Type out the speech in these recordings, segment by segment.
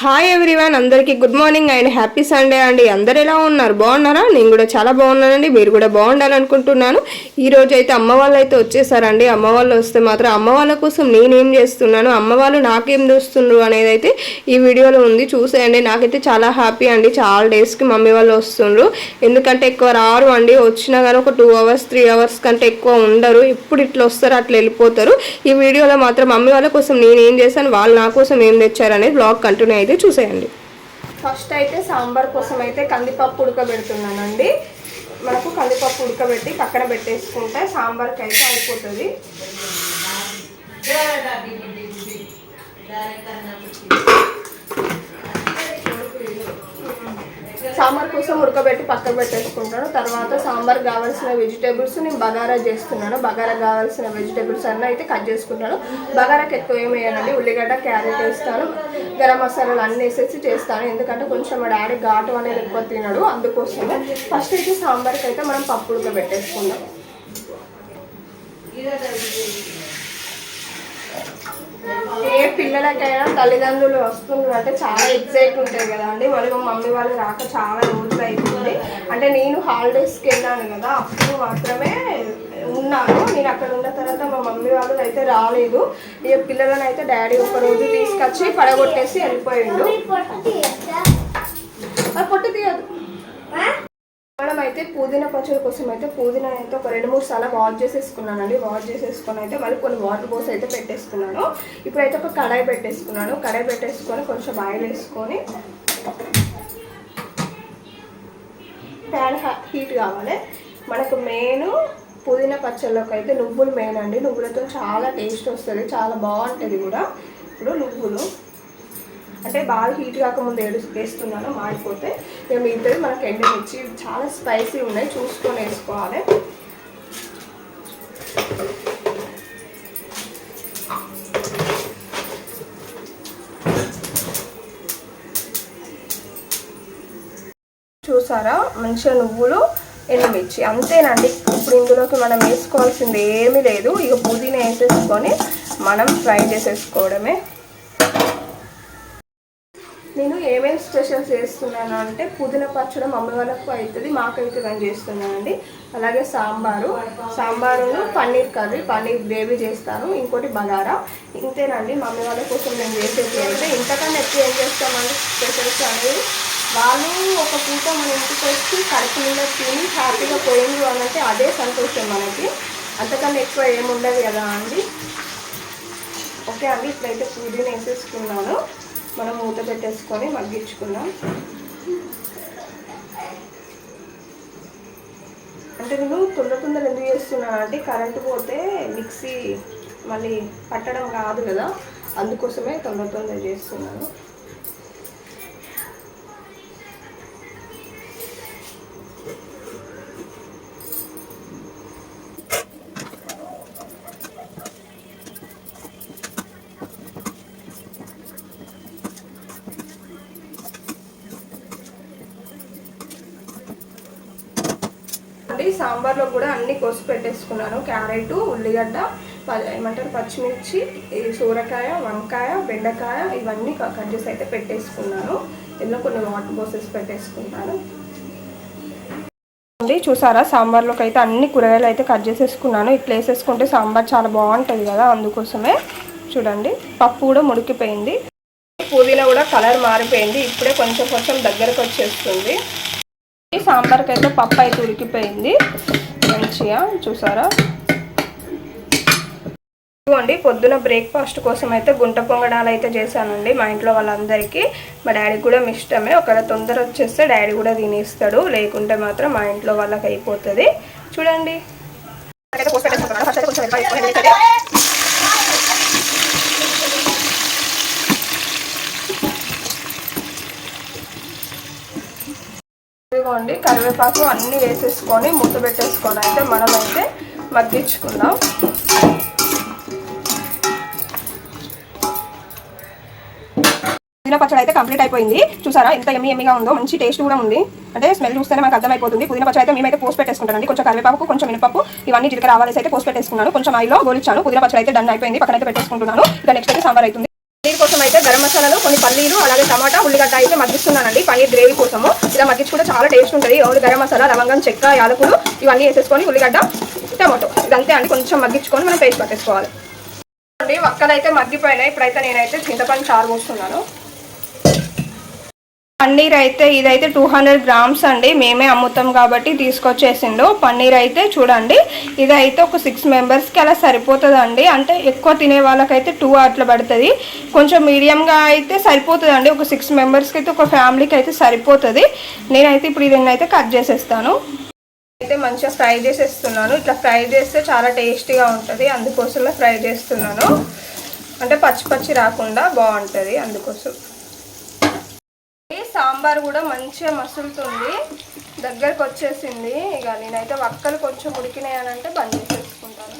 Hi everyone అందరికీ good morning and happy Sunday అండి. అందరు ఎలా ఉన్నారు? బాగున్నారా? నేను కూడా చాలా బాగున్నానండి. మీరు కూడా బాగుండాలనుకుంటున్నాను. ఈ రోజు అయితే అమ్మ వాళ్ళు అయితే వచ్చేసారండి. అమ్మ వాళ్ళు వస్తే మాత్రం అమ్మ వాళ్ళ కోసం నేనేం చేస్తున్నాను? అమ్మ వాళ్ళు నాకేం చూస్తున్నారు అనేది అయితే ఈ వీడియోలో ఉంది. చూసేయండి. నాకైతే చాలా హ్యాపీ అండి. చాలా డేస్కి మమ్మీ వాళ్ళు వస్తుండ్రు. ఎందుకంటే ఎక్కువ రారు అండి. వచ్చినా కానీ ఒక టూ అవర్స్ త్రీ అవర్స్ కంటే ఎక్కువ ఉండరు. ఇప్పుడు ఇట్లా వస్తారు అట్లా వెళ్ళిపోతారు. ఈ వీడియోలో మాత్రం మమ్మీ వాళ్ళ కోసం నేను ఏం చేశాను? వాళ్ళు నా కోసం ఏం తెచ్చారు అనేది బ్లాగ్ కంటిన్యూ అయితే చూసేయండి. ఫస్ట్ అయితే సాంబార్ కోసం అయితే కందిపప్పు ఉడకబెడుతున్నానండి. మనకు కందిపప్పు ఉడకబెట్టి పక్కన పెట్టేసుకుంటే సాంబార్కి అయితే అయిపోతుంది. సాంబార్ కోసం ఉడకబెట్టి పక్కన పెట్టేసుకుంటాను. తర్వాత సాంబార్ కావాల్సిన వెజిటేబుల్స్ నేను బగారా చేస్తున్నాను. బగారా కావాల్సిన వెజిటేబుల్స్ అన్నీ అయితే కట్ చేసుకుంటాను. బగారాకి ఎక్కువ ఏం వేయాలండి ఉల్లిగడ్డ క్యారెట్ వేస్తాను. గరం మసాలాలు అన్నీ వేసేసి చేస్తాను. ఎందుకంటే కొంచెం మా డాడీ ఘాటు అనేది ఎక్కువ తినడు అందుకోసం ఫస్ట్ అయితే సాంబార్కి అయితే మనం పప్పు పెట్టేసుకుందాం ఏ పిల్లలకైనా తల్లిదండ్రులు వస్తున్నారు అంటే చాలా ఎగ్జైట్ ఉంటాయి కదా అండి. మళ్ళీ మమ్మీ వాళ్ళు రాక చాలా రోజులు అవుతుంది అంటే నేను హాలిడేస్కి వెళ్ళాను కదా అప్పుడు మాత్రమే ఉన్నాను. నేను అక్కడ ఉన్న తర్వాత మా మమ్మీ వాళ్ళు అయితే రాలేదు. ఇక పిల్లలను అయితే డాడీ ఒక రోజు తీసుకొచ్చి పడగొట్టేసి వెళ్ళిపోయిండు. పొట్టు తీయదు మనం అయితే పుదీనా పచ్చడి కోసం అయితే పుదీనా అయితే ఒక రెండు మూడు సార్లు వాష్ చేసేసుకున్నానండి. వాష్ చేసేసుకొని అయితే మళ్ళీ కొన్ని వాటర్ పోసి అయితే పెట్టేసుకున్నాను. ఇప్పుడైతే ఒక కడాయి పెట్టేసుకున్నాను. కడాయి పెట్టేసుకొని కొంచెం ఆయిల్ వేసుకొని ప్యాన్ హీట్ కావాలి. మనకు మెయిన్ పుదీనా పచ్చళ్ళలోకి అయితే నువ్వులు మెయిన్ అండి. నువ్వులతో చాలా టేస్ట్ వస్తుంది. చాలా బాగుంటుంది కూడా. ఇప్పుడు నువ్వులు. అంటే బాగా హీట్ కాకముందు ఏడు వేస్తున్నాను మాడిపోతే ఇక మిగతాది మనకు ఎండుమిర్చి చాలా స్పైసీ ఉన్నాయి. చూసుకొని వేసుకోవాలి. చూసారా? మంచిగా నువ్వులు ఎండుమిర్చి. అంతేనండి. ఇప్పుడు ఇందులోకి మనం వేసుకోవాల్సింది ఏమీ లేదు. ఇక పుదీనా వేసేసుకొని మనం ఫ్రై చేసేసుకోవడమే. నేను ఏమేమి స్పెషల్స్ చేస్తున్నాను అంటే పుదీనా పచ్చడి మమ్మీ వాళ్ళకు అవుతుంది మాకైతే నేను చేస్తున్నానండి. అలాగే సాంబారు. సాంబారును పన్నీర్ కర్రీ పన్నీర్ గ్రేవీ చేస్తాను. ఇంకోటి బగారా. ఇంతేనండి మమ్మీ వాళ్ళ కోసం నేను చేసేది. అయితే ఇంతకన్నా ఎక్కువ ఏం చేస్తామండి స్పెషల్స్ అనేది వాళ్ళు ఒక పూట మన ఇంటికి వచ్చి కడుపు నిండా తిని హ్యాపీగా పోయింది అని అంటే అదే సంతోషం మనకి. అంతకన్నా ఎక్కువ ఏముండదు కదా అండి. ఓకే అండి ఇప్పుడైతే పుదీనా వేసేసుకున్నాను. మనం మూత పెట్టేసుకొని మగ్గించుకున్నాం అంటే నేను తొందర తొందర ఎందుకు చేస్తున్నాను అంటే కరెంటు పోతే మిక్సీ మళ్ళీ పట్టడం కాదు కదా. అందుకోసమే తొందర తొందర చేస్తున్నాను అండి సాంబార్లో కూడా అన్ని కోసి పెట్టేసుకున్నాను. క్యారెట్ ఉల్లిగడ్డ ఏమంటారు పచ్చిమిర్చి ఈ సూరకాయ వంకాయ బెండకాయ ఇవన్నీ కట్ చేసి అయితే పెట్టేసుకున్నాను. ఇందులో కొన్ని వాటర్ పోసేసి పెట్టేసుకున్నాను అండి చూసారా? సాంబార్లోకి అయితే అన్ని కూరగాయలు అయితే కట్ చేసేసుకున్నాను. ఇట్లా వేసేసుకుంటే సాంబార్ చాలా బాగుంటుంది కదా అందుకోసమే. చూడండి పప్పు కూడా ముడికిపోయింది పుదీనా కూడా కలర్ మారిపోయింది. ఇప్పుడే కొంచెం కొంచెం దగ్గరకు వచ్చేస్తుంది. సాంబార్కి అయితే పప్పు అయితే ఉడికిపోయింది. మంచిగా చూసారా? ఇదిగోండి పొద్దున బ్రేక్ఫాస్ట్ కోసం అయితే గుంట పొంగడాలు అయితే చేశానండి మా ఇంట్లో వాళ్ళందరికీ. మా డాడీ కూడా ఇష్టమే. ఒకవేళ తొందర వచ్చేస్తే డాడీ కూడా తినేస్తాడు. లేకుంటే మాత్రం మా ఇంట్లో వాళ్ళకి అయిపోతుంది. చూడండి నాకైతే పోసి పెట్టేసుకుంటున్నాను. ఫస్ట్ అయితే కొంచెం ఎక్కువ ఎక్కువ వేసేది. వేసుకోండి కరివేపాకు అన్నీ వేసేసుకొని మూత పెట్టేసుకొని అయితే మనమైతే మగ్గించుకుందాం. పుదీనా పచ్చడి అయితే కంప్లీట్ అయిపోయింది. చూసారా ఎంత ఎమ్మి ఎమ్మిగా ఉందో మంచి టేస్ట్ కూడా ఉంది. అంటే స్మెల్ చూస్తేనే మనకు అర్థమైపోతుంది. పుదీనా పచ్చడి అయితే మేమైతే పోస్ట్ పెట్టేసుకుంటానండి. కొంచెం కరివేపాకు కొంచెం మినపప్పు ఇవన్నీ జీలకర్ర ఆవాలేసి అయితే పోస్ట్ పెట్టేసుకున్నాను. కొంచెం ఆయిలో గోలిచ్చాను. పుదీనా పచ్చడి అయితే డన్ అయిపోయింది. పక్కన అయితే పెట్టేసుకుంటున్నాను. ఇక నెక్స్ట్ అయితే సాంబార్ అవుతుంది. దీనికోసం కోసం అయితే గరం మసాలాలు కొన్ని పల్లీలు అలాగే టమాటా ఉల్లిగడ్డ అయితే మగ్గిస్తున్నానండి. పన్నీర్ గ్రేవీ కోసము. ఇలా మగ్గించుకుంటే చాలా టేస్ట్ ఉంటుంది. ఓన్లీ గరం మసాలా లవంగం చెక్క యాలకులు ఇవన్నీ వేసేసుకొని ఉల్లిగడ్డ టమాటో ఇదంతే అండి. కొంచెం మగ్గించుకొని మనం పేస్ట్ పట్టేసుకోవాలి. అండి వక్కలు మగ్గిపోయినాయి. ఇప్పుడైతే నేనైతే చింతపండు చారు పోస్తున్నాను. పన్నీర్ అయితే ఇదైతే టూ హండ్రెడ్ గ్రామ్స్ అండి. మేమే అమ్ముతాం కాబట్టి తీసుకొచ్చేసిండు. పన్నీర్ అయితే చూడండి ఇదైతే ఒక సిక్స్ మెంబర్స్కి అలా సరిపోతుందండి. అంటే ఎక్కువ తినే వాళ్ళకైతే టూ అట్లా పడుతుంది. కొంచెం మీడియంగా అయితే సరిపోతుందండి. ఒక సిక్స్ మెంబర్స్కి అయితే ఒక ఫ్యామిలీకి అయితే సరిపోతుంది. నేనైతే ఇప్పుడు దీన్ని అయితే కట్ చేసేస్తాను. అయితే మంచిగా ఫ్రై చేసేస్తున్నాను. ఇట్లా ఫ్రై చేస్తే చాలా టేస్టీగా ఉంటుంది. అందుకోసమే ఫ్రై చేస్తున్నాను. అంటే పచ్చి పచ్చి రాకుండా బాగుంటుంది అందుకోసం. సాంబార్ కూడా మంచిగా మసులుతుంది. దగ్గరకు వచ్చేసింది. ఇక నేనైతే వక్కలు కొంచెం ఉడికినాయనంటే బంద్ చేసేసుకుంటాను.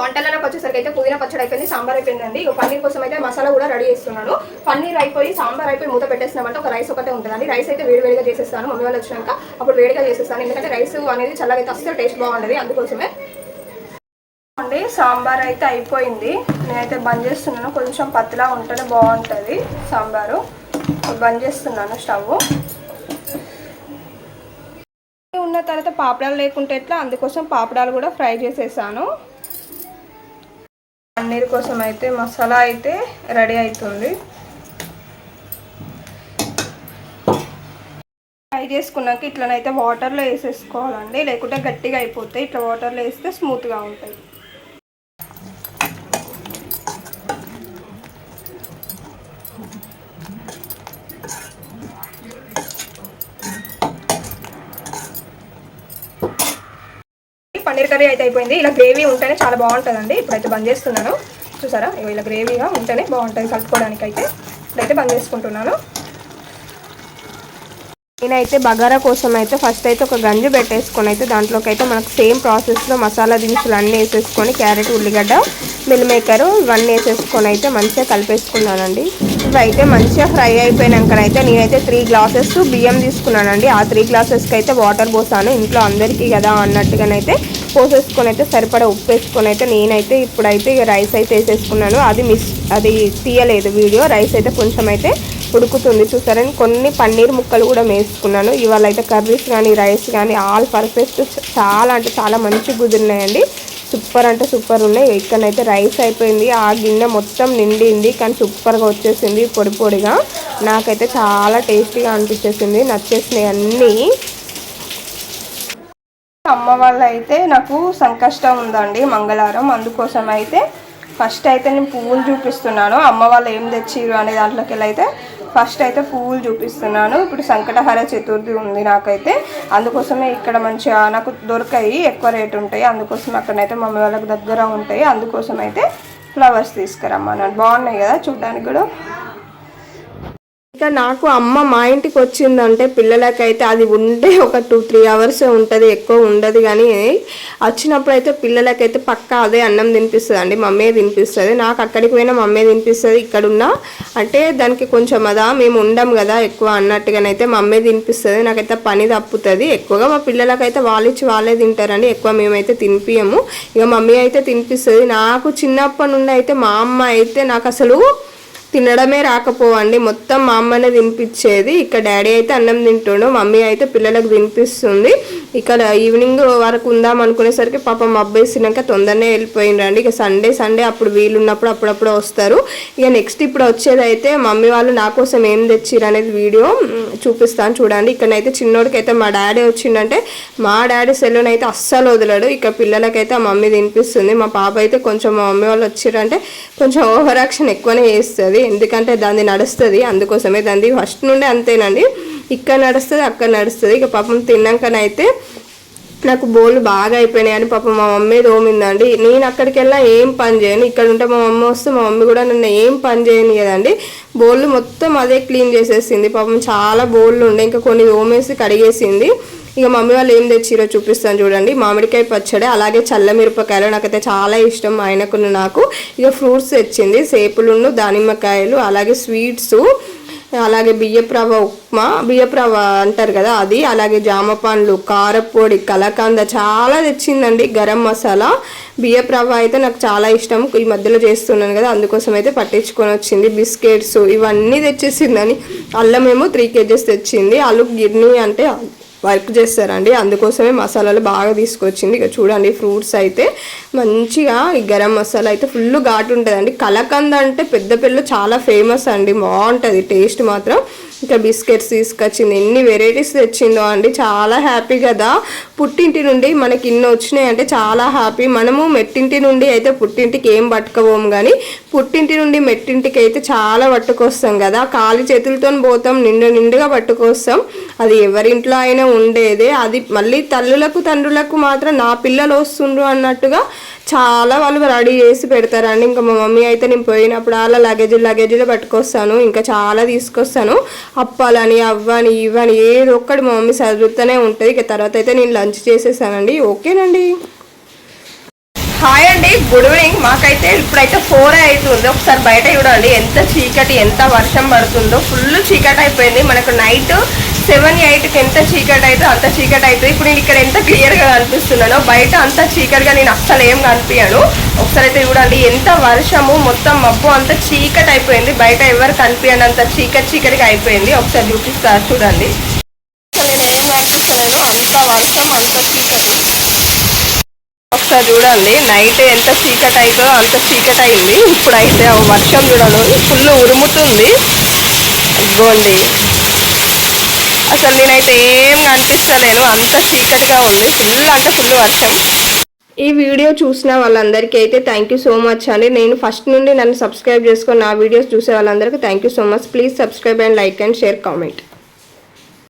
వంటలలోకి వచ్చేసరికి అయితే పుదీనా పచ్చడి అయిపోయింది సాంబార్ అయిపోయిందండి. ఇక పన్నీర్ కోసం అయితే మసాలా కూడా రెడీ చేస్తున్నాను. పన్నీర్ అయిపోయి సాంబార్ అయిపోయి మూత పెట్టేసినామంటే ఒక రైస్ ఒకటే ఉంటుందండి. రైస్ అయితే వేడి వేడిగా చేసేస్తాను. మమ్మీ వాళ్ళు వచ్చినాక అప్పుడు వేడిగా చేసేస్తాను. ఎందుకంటే రైస్ అనేది చల్లగైతే అయితే అస్సలు టేస్ట్ బాగుంటుంది అందుకోసమే. అండి సాంబార్ అయితే అయిపోయింది. నేనైతే బంద్ చేస్తున్నాను. కొంచెం పత్లా ఉంటేనే బాగుంటుంది సాంబారు. బంద్ చేస్తున్నాను స్టవ్. ఉన్న తర్వాత పాపడాలు లేకుంటే ఎట్లా? అందుకోసం పాపడాలు కూడా ఫ్రై చేసేసాను. పన్నీర్ కోసం అయితే మసాలా అయితే రెడీ అవుతుంది ఫ్రై చేసుకున్నాక ఇట్లనైతే వాటర్లో వేసేసుకోవాలండి. లేకుంటే గట్టిగా అయిపోతాయి. ఇట్లా వాటర్లో వేస్తే స్మూత్గా ఉంటాయి పన్నీర్ కర్రీ అయితే అయిపోయింది. ఇలా గ్రేవీ ఉంటేనే చాలా బాగుంటుందండి. ఇప్పుడైతే బంద్ చేస్తున్నాను. చూసారా? ఇలా గ్రేవీగా ఉంటేనే బాగుంటుంది కలుపుకోవడానికి అయితే. ఇప్పుడైతే బంద్ చేసుకుంటున్నాను. నేనైతే బగారా కోసం అయితే ఫస్ట్ అయితే ఒక గంజు పెట్టేసుకొని అయితే దాంట్లోకి అయితే మనకు సేమ్ ప్రాసెస్లో మసాలా దినుసులు అన్నీ వేసేసుకొని క్యారెట్ ఉల్లిగడ్డ మిల్ మేకరు ఇవన్నీ వేసేసుకొని అయితే మంచిగా కలిపేసుకున్నానండి. ఇవైతే మంచిగా ఫ్రై అయిపోయినాకనైతే నేనైతే త్రీ గ్లాసెస్ బియ్యం తీసుకున్నానండి. ఆ త్రీ గ్లాసెస్కి అయితే వాటర్ పోసాను. ఇంట్లో అందరికీ కదా అన్నట్టుగానైతే పోసేసుకొని అయితే సరిపడా ఉప్పు వేసుకొని అయితే నేనైతే ఇప్పుడైతే ఇక రైస్ అయితే వేసేసుకున్నాను. అది మిస్ అది తీయలేదు వీడియో. రైస్ అయితే కొంచెం అయితే ఉడుకుతుంది. చూసారని కొన్ని పన్నీర్ ముక్కలు కూడా వేసుకున్నాను. ఇవాళ అయితే కర్రీస్ కానీ రైస్ కానీ ఆల్ పర్ఫెక్ట్. చాలా అంటే చాలా మంచి కుదిరినాయండి సూపర్ అంటే సూపర్ ఉన్నాయి. ఇక్కడనైతే రైస్ అయిపోయింది. ఆ గిన్నె మొత్తం నిండింది. కానీ సూపర్గా వచ్చేసింది పొడి పొడిగా. నాకైతే చాలా టేస్టీగా అనిపించేసింది. నచ్చేసినాయి అన్నీ. అమ్మ వాళ్ళు అయితే నాకు సంకష్టం ఉందండి మంగళవారం. అందుకోసం అయితే ఫస్ట్ అయితే నేను పువ్వులు చూపిస్తున్నాను. అమ్మ వాళ్ళు ఏం తెచ్చిరు అనే దాంట్లోకి అయితే ఫస్ట్ అయితే పువ్వులు చూపిస్తున్నాను. ఇప్పుడు సంకటహార చతుర్థి ఉంది నాకైతే. అందుకోసమే ఇక్కడ మంచిగా నాకు దొరకాయి ఎక్కువ రేట్ ఉంటాయి. అందుకోసం అక్కడైతే మమ్మీ వాళ్ళకి దగ్గర ఉంటాయి. అందుకోసం అయితే ఫ్లవర్స్ తీసుకురమ్మన్నాను. బాగున్నాయి కదా చూడడానికి కూడా. ఇంకా నాకు అమ్మ మా ఇంటికి వచ్చిందంటే పిల్లలకైతే అది ఉంటే ఒక టూ త్రీ అవర్స్ ఉంటుంది ఎక్కువ ఉండదు కానీ వచ్చినప్పుడు అయితే పిల్లలకైతే పక్కా అదే అన్నం తినిపిస్తుంది అండి మమ్మీ తినిపిస్తుంది. నాకు అక్కడికి పోయినా మమ్మీ తినిపిస్తుంది ఇక్కడున్నా అంటే దానికి కొంచెం అదా మేము ఉండం కదా ఎక్కువ అన్నట్టుగానైతే మమ్మీ తినిపిస్తుంది. నాకైతే పని తప్పుతుంది ఎక్కువగా మా పిల్లలకైతే వాళ్ళు ఇచ్చి వాళ్ళే తింటారండి ఎక్కువ మేమైతే తినిపియము. ఇక మమ్మీ అయితే తినిపిస్తుంది. నాకు చిన్నప్పటి నుండి అయితే మా అమ్మ అయితే నాకు అసలు తినడమే రాకపోవండి. మొత్తం మా అమ్మనే తినిపించేది. ఇక్కడ డాడీ అయితే అన్నం తింటుండు మమ్మీ అయితే పిల్లలకు తినిపిస్తుంది. ఇక్కడ ఈవినింగ్ వరకు ఉందాం అనుకునేసరికి పాపం అబ్బాయిసినాక తొందరనే వెళ్ళిపోయిండ్రండి. ఇక సండే సండే అప్పుడు వీలున్నప్పుడు అప్పుడప్పుడు వస్తారు. ఇక నెక్స్ట్ ఇప్పుడు వచ్చేది అయితే మమ్మీ వాళ్ళు నా కోసం ఏం తెచ్చిర్రు అనేది వీడియో చూపిస్తాను చూడండి. ఇక్కడైతే చిన్నోడికి అయితే మా డాడీ వచ్చిందంటే మా డాడీ సెలూన్ అయితే అస్సలు వదలడు. ఇక పిల్లలకైతే ఆ మమ్మీ తినిపిస్తుంది. మా పాప అయితే కొంచెం మా మమ్మీ వాళ్ళు వచ్చిరంటే కొంచెం ఓవర్ యాక్షన్ ఎక్కువనే చేస్తుంది. ఎందుకంటే దాన్ని నడుస్తుంది అందుకోసమే దాన్ని ఫస్ట్ నుండి అంతేనండి. ఇక్కడ నడుస్తుంది అక్కడ నడుస్తుంది. ఇక పాపం తిన్నాకనైతే నాకు బోళ్ళు బాగా అయిపోయినాయి అని పాపం మా మమ్మీ తోమిందండి. నేను అక్కడికి ఏం పని చేయను. ఇక్కడ ఉంటే మా మమ్మీ వస్తే మా మమ్మీ కూడా నన్ను ఏం పని చేయను కదండి బోళ్ళు మొత్తం అదే క్లీన్ చేసేసింది. పాపం చాలా బోళ్ళు ఉండే ఇంకా కొన్ని తోమేసి కడిగేసింది. ఇక మమ్మీ వాళ్ళు ఏం తెచ్చిరో చూపిస్తాను చూడండి. మామిడికాయ పచ్చడి అలాగే చల్ల మిరపకాయలు. నాకైతే చాలా ఇష్టం మా ఆయనకును నాకు. ఇక ఫ్రూట్స్ తెచ్చింది. సేపులును దానిమ్మకాయలు అలాగే స్వీట్స్ అలాగే బియ్యప్రవ ఉప్మా. బియ్యప్రవ అంటారు కదా అది. అలాగే జామ పండ్లు కారపొడి కలకంద చాలా తెచ్చిందండి. గరం మసాలా. బియ్యప్రవ అయితే నాకు చాలా ఇష్టం. ఈ మధ్యలో చేస్తున్నాను కదా అందుకోసం అయితే పట్టించుకొని వచ్చింది. బిస్కెట్స్ ఇవన్నీ తెచ్చేసిందని. అల్లం ఏమో త్రీ కేజెస్ తెచ్చింది. అల్లు గిర్నీ అంటే వర్క్ చేస్తారండి. అందుకోసమే మసాలాలు బాగా తీసుకొచ్చింది. ఇక చూడండి ఫ్రూట్స్ అయితే మంచిగా ఈ గరం మసాలా అయితే ఫుల్ ఘాటు ఉంటుందండి. కలకంద అంటే పెద్ద పిల్ల చాలా ఫేమస్ అండి. బాగుంటుంది. టేస్ట్ మాత్రం ఇంకా బిస్కెట్స్ తీసుకొచ్చింది. ఎన్ని వెరైటీస్ తెచ్చిందో అండి. చాలా హ్యాపీ కదా. పుట్టింటి నుండి మనకి ఇన్ని వచ్చినాయి అంటే చాలా హ్యాపీ. మనము మెట్టింటి నుండి అయితే పుట్టింటికి ఏం పట్టుకోము కానీ పుట్టింటి నుండి మెట్టింటికి అయితే చాలా పట్టుకొస్తాం కదా. ఖాళీ చేతులతో పోతాం నిండు నిండుగా పట్టుకొస్తాం. అది ఎవరింట్లో అయినా ఉండేదే. అది మళ్ళీ తల్లులకు తండ్రులకు మాత్రం నా పిల్లలు వస్తుండ్రు అన్నట్టుగా చాలా వాళ్ళు రెడీ చేసి పెడతారండి. ఇంకా మా మమ్మీ అయితే నేను పోయినప్పుడు అలా లగేజ్ లగేజీలో పట్టుకొస్తాను. ఇంకా చాలా తీసుకొస్తాను. అప్పాలని అవ్వని ఇవ్వని ఏదో ఒక్కటి మా మమ్మీ చదువుతూనే ఉంటుంది. ఇక తర్వాత అయితే నేను లంచ్ చేసేసానండి. ఓకేనండి? హాయ్ అండి. Good evening. మాకైతే ఇప్పుడైతే ఫోర్ అవుతుంది ఒకసారి బయట చూడండి. ఎంత చీకటి ఎంత వర్షం పడుతుందో. ఫుల్ చీకటి అయిపోయింది. మనకు నైట్ సెవెన్ ఎయిట్కి ఎంత చీకటి అయితే అంత చీకటి అవుతుంది ఇప్పుడు నేను ఇక్కడ ఎంత క్లియర్గా కనిపిస్తున్నానో బయట అంత చీకటిగా నేను అస్సలు ఏం కనిపించాను. ఒకసారి అయితే చూడండి ఎంత వర్షము మొత్తం మబ్బు అంత చీకటి అయిపోయింది. బయట ఎవరు కనిపించండి అంత చీకటి చీకటిగా అయిపోయింది. ఒకసారి చూపిస్తారు చూడండి. అసలు నేను ఏం కనిపిస్తున్నాను అంత వర్షం అంత చీకటి. ఒకసారి చూడండి నైట్ ఎంత చీకటి అవుతుందో అంత చీకటి అయింది. ఇప్పుడైతే వర్షం చూడండి ఫుల్ ఉరుముతుంది. ఇదిగోండి. అసలు నేనైతే ఏం కనిపిస్తలేను అంత చీకటిగా ఉంది. ఫుల్ అంటే ఫుల్ వర్షం. ఈ వీడియో చూసిన వాళ్ళందరికీ అయితే థ్యాంక్ యూ సో మచ్ అండి. నేను ఫస్ట్ నుండి నన్ను సబ్స్క్రైబ్ చేసుకొని నా వీడియోస్ చూసే వాళ్ళందరికీ thank you so much please subscribe and like and share comment